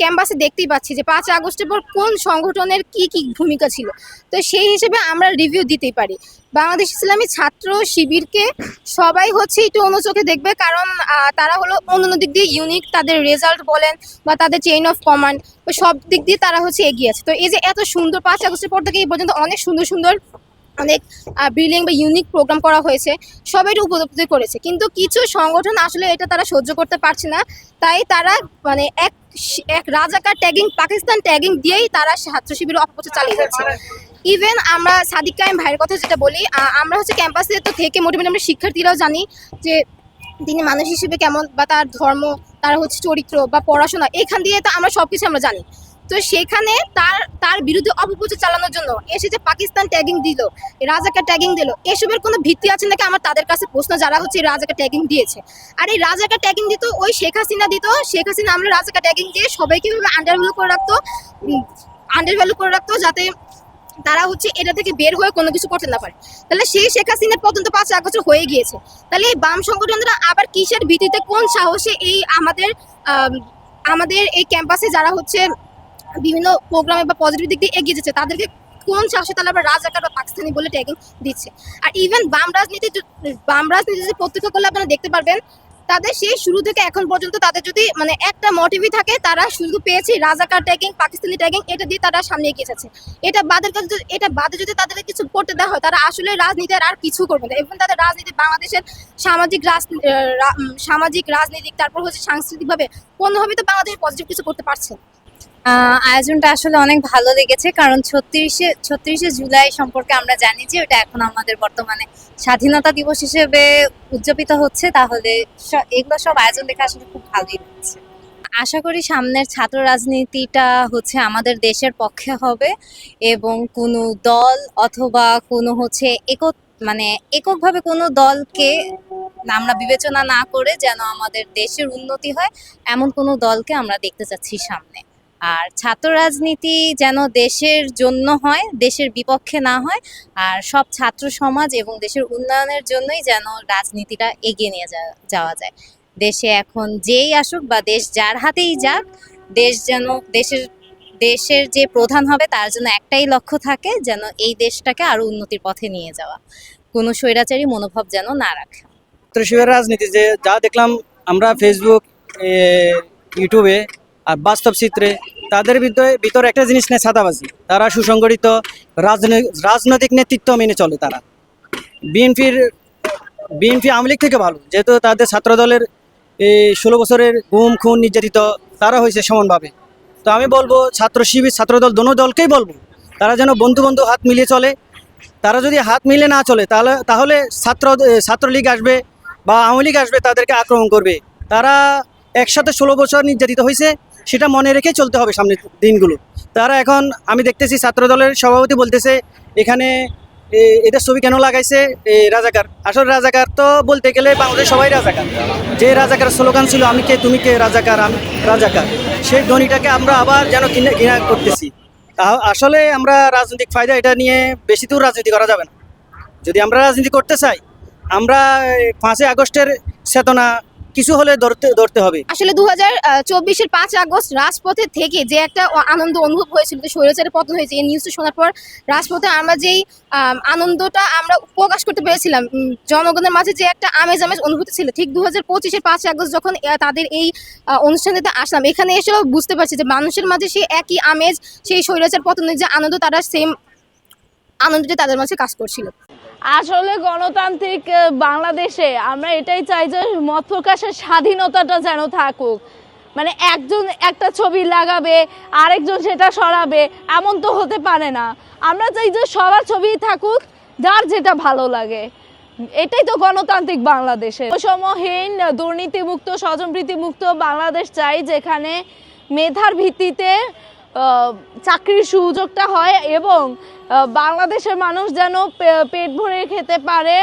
ক্যাম্পাসে দেখতেই পাচ্ছি যে পাঁচ আগস্টের পর কোন সংগঠনের কি কি ভূমিকা ছিল। তো সেই হিসেবে আমরা রিভিউ দিতেই পারি। বাংলাদেশ ইসলামী ছাত্র শিবিরকে সবাই হচ্ছে একটু অন্য চোখে দেখবে কারণ তারা হলো অন্য দিক দিয়ে ইউনিক তাদের রেজাল্ট বলেন বা তাদের চেইন অফ কমান্ড সব দিক দিয়ে তারা হচ্ছে এগিয়ে আছে। তো এই যে এত সুন্দর পাঁচ আগস্টের পর থেকে এই পর্যন্ত অনেক সুন্দর সুন্দর অনেক ব্রিলিং বা ইউনিক প্রোগ্রাম করা হয়েছে। সবাই এটা উপলব্ধি করেছে। কিন্তু কিছু সংগঠন আসলে এটা তারা সহ্য করতে পারছে না। তাই তারা মানে এক এক রাজাকার ট্যাগিং পাকিস্তান ট্যাগিং দিয়েই তারা ছাত্র শিবিরের অপপ্রচার চালিয়ে যাচ্ছে। ইভেন আমরা সাদিক কাইম ভাইয়ের কথা যেটা বলি আমরা হচ্ছে ক্যাম্পাসে তো থেকে মোটামুটি আমরা শিক্ষার্থীরাও জানি যে তিনি মানুষ হিসেবে কেমন বা তার ধর্ম তার হচ্ছে চরিত্র বা পড়াশোনা এখান দিয়ে তো আমরা সব কিছু আমরা জানি। তো সেখানে তার তার বিরুদ্ধে অপপ্রচার চালানোর জন্য এসে যে পাকিস্তান ট্যাগিং দিল, রাজাকে ট্যাগিং দিল, এসবের কোনো ভিত্তি আছে নাকি? আমার তাদের কাছে প্রশ্ন, যারা হচ্ছে রাজাকে ট্যাগিং দিয়েছে। আর এই রাজাকে ট্যাগিং দিত, ওই শেখ হাসিনা দিত। শেখ হাসিনা আমরা রাজাকে ট্যাগিং দিয়ে সবাইকে ভাবে আন্ডার করে রাখতো আন্ডার ভ্যালু করে রাখতো যাতে তারা হচ্ছে এটা থেকে বের হয়ে কোনো কিছু করতে না পারে। তাহলে সেই শেখ হাসিনার পতন তো পাঁচ এক বছর হয়ে গিয়েছে। তাহলে এই বাম সংগঠনরা আবার কিসের ভিত্তিতে কোন সাহসে এই আমাদের আমাদের এই ক্যাম্পাসে যারা হচ্ছে বিভিন্ন প্রোগ্রামে বা পজিটিভ দিক দিয়ে এগিয়ে যাচ্ছে, তাদেরকে কোন সাহসে তাহলে আবার রাজাকার বা পাকিস্তানি বলে ট্যাগিং দিচ্ছে? আর ইভেন বাম রাজনীতি বাম রাজনীতি যদি প্রত্যক্ষ করলে আপনারা দেখতে পারবেন, তাদের সেই শুরু থেকে এখন পর্যন্ত তাদের যদি মানে একটা মোটিভই থাকে, তারা শুধু পেয়েছে রাজাকার ট্যাগিং পাকিস্তানি ট্যাগিং এটা দিয়ে তারা সামনে এগিয়ে যাচ্ছে। এটা বাদের কাছে এটা বাদে যদি তাদেরকে কিছু করতে দেওয়া হয়, তারা আসলে রাজনীতির আর কিছু করবে না। এবং তাদের রাজনীতি বাংলাদেশের সামাজিক রাজনীতি সামাজিক রাজনীতিক, তারপর হচ্ছে সাংস্কৃতিকভাবে কোনোভাবে তো বাংলাদেশ পজিটিভ কিছু করতে পারছে আয়োজনটা আসলে অনেক ভালো লেগেছে, কারণ ছত্রিশে ছত্রিশে জুলাই সম্পর্কে আমরা জানি যে ওটা এখন আমাদের বর্তমানে স্বাধীনতা দিবস হিসেবে উদযাপিত হচ্ছে, তাহলে এগুলো সব আয়োজন দেখে আসলে খুব ভালোই লাগছে। আশা করি সামনের ছাত্র রাজনীতিটা হচ্ছে আমাদের দেশের পক্ষে হবে এবং কোনো দল অথবা কোনো হচ্ছে একক মানে এককভাবে কোনো দলকে আমরা বিবেচনা না করে যেন আমাদের দেশের উন্নতি হয়, এমন কোনো দলকে আমরা দেখতে চাচ্ছি সামনে। আর ছাত্র রাজনীতি যেন দেশের জন্য হয়, দেশের বিপক্ষে না হয়, আর সব ছাত্র সমাজ এবং দেশের উন্নয়নের জন্যই যেন রাজনীতিটা এগিয়ে নিয়ে যাওয়া যায়। দেশে এখন যেই আসুক বা দেশ যার হাতেই যাক, দেশ যেন, দেশের দেশের যে প্রধান হবে তার জন্য একটাই লক্ষ্য থাকে, যেন এই দেশটাকে আরও উন্নতির পথে নিয়ে যাওয়া। কোনো স্বৈরাচারী মনোভাব যেন না রাখে। ত্রিশূরের রাজনীতি যে, যা দেখলাম আমরা ফেসবুক ইউটিউবে আর বাস্তব চিত্রে তাদের ভিতরে ভিতরে একটা জিনিস নেই সাদাবাজি তারা সুসংগঠিত রাজনৈতিক রাজনৈতিক নেতৃত্ব মেনে চলে তারা। বিএনপির বিএনপি আওয়ামী লীগ থেকে ভালো। যেহেতু তাদের ছাত্র দলের এই ষোলো বছরের গুম, খুন নির্যাতিত তারা হয়েছে সমানভাবে। তো আমি বলব, ছাত্র শিবির, ছাত্রদল দোনো দলকেই বলব, তারা যেন বন্ধু বন্ধু হাত মিলিয়ে চলে। তারা যদি হাত মিলে না চলে, তাহলে তাহলে ছাত্র, ছাত্রলীগ আসবে বা আওয়ামী লীগ আসবে, তাদেরকে আক্রমণ করবে। তারা একসাথে ষোলো বছর নির্যাতিত হয়েছে। সেটা মনে রেখে চলতে হবে সামনের দিনগুলো। তারা এখন, আমি দেখতেছি ছাত্র দলের সভাপতি বলতেছে, এখানে এদের ছবি কেন লাগাইছে? রাজাকার। আসলে রাজাকার তো বলতে গেলে বাংলাদেশ সবাই রাজাকার। যে রাজাকার স্লোগান ছিল, আমি কে, তুমি কে, রাজাকার, আমি রাজাকার। সেই ধ্বনিটাকে আমরা আবার যেন ঘৃণা করতেছি। আসলে আমরা রাজনৈতিক ফায়দা এটা নিয়ে বেশি দূর রাজনীতি করা যাবে না। যদি আমরা রাজনীতি করতে চাই, আমরা পাঁচই আগস্টের চেতনা কিছু হলে ধরতে ধরতে হবে। আসলে দু হাজার চব্বিশের পাঁচ আগস্ট রাজপথে থেকে যে একটা আনন্দ অনুভব হয়েছিল, যে স্বৈরাচারের পতন হয়েছে, এই নিউজটা শোনার পর রাজপথে আমরা যেই আনন্দটা আমরা প্রকাশ করতে পেরেছিলাম জনগণের মাঝে যে একটা আমেজ আমেজ অনুভূতি ছিল, ঠিক দু হাজার পঁচিশের পাঁচ আগস্ট যখন তাদের এই অনুষ্ঠানেতে আসলাম, এখানে এসেও বুঝতে পারছি যে মানুষের মাঝে সেই একই আমেজ, সেই স্বৈরাচার পতনের যে আনন্দ, তারা সেম আনন্দটা তাদের মাঝে কাজ করছিল। আসলে গণতান্ত্রিক বাংলাদেশে আমরা এটাই চাই যে মত প্রকাশের স্বাধীনতাটা যেন থাকুক। মানে একজন একটা ছবি লাগাবে, আরেকজন সেটা সরাবে, এমন তো হতে পারে না। আমরা চাই যে সবার ছবি থাকুক, যার যেটা ভালো লাগে। এটাই তো গণতান্ত্রিক বাংলাদেশে। বৈষম্যহীন, দুর্নীতিমুক্ত, স্বজনপ্রীতিমুক্ত বাংলাদেশ চাই যেখানে মেধার ভিত্তিতে চাকরির সুযোগটা হয় এবং বাংলাদেশের মানুষ যেন পেট ভরে খেতে পারে।